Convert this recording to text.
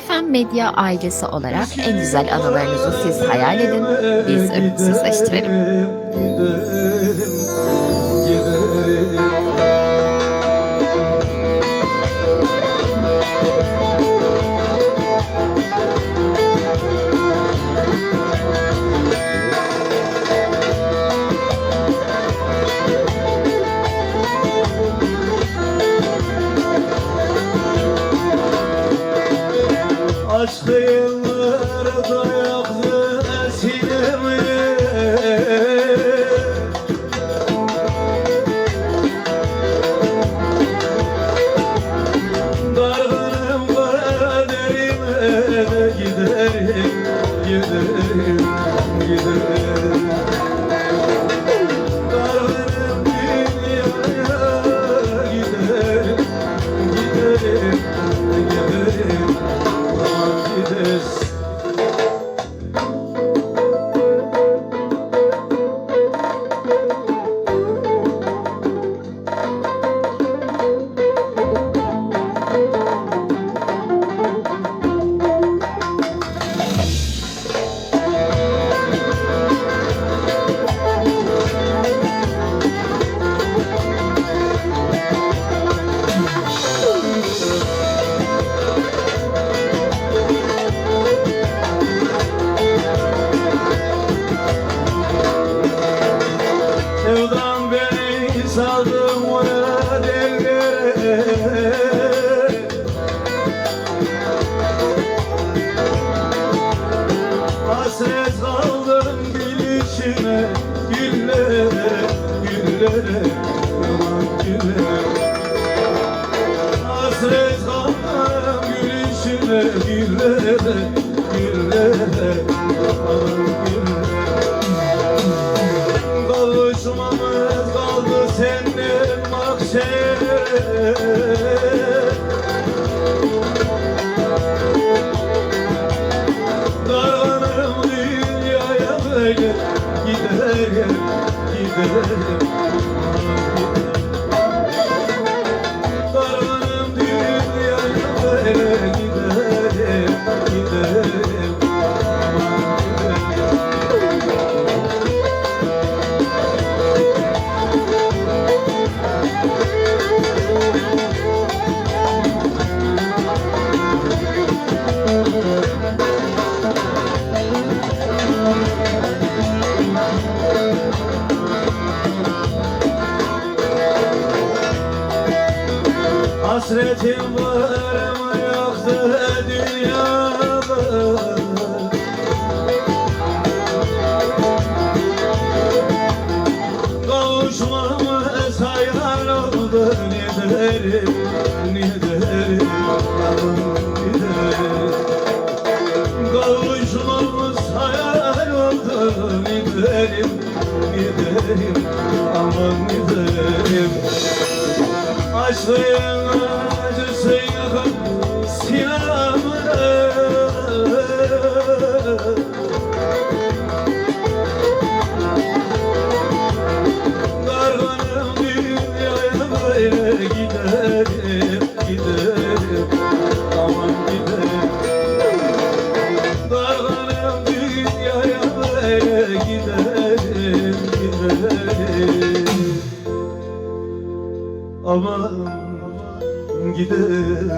FM Medya ailesi olarak en güzel anılarınızı siz hayal edin, biz ölümsüzleştirelim. Aşkı yıllarda yaktı Aman Hasret kaldım gülüşüne Güllere, Darlanırım dünyaya böyle giderim, giderim Hasretim var ama yaktı dünyamı Kavuşmamız hayal oldu ne derim, ne derim, ne derim. Kavuşmamız hayal oldu ne derim, ne derim, aman ne derim Aşkın acısı yakın sinamı Dargınım dünyaya böyle giderim, giderim Aman giderim Dargınım dünyaya böyle giderim, Aman giderim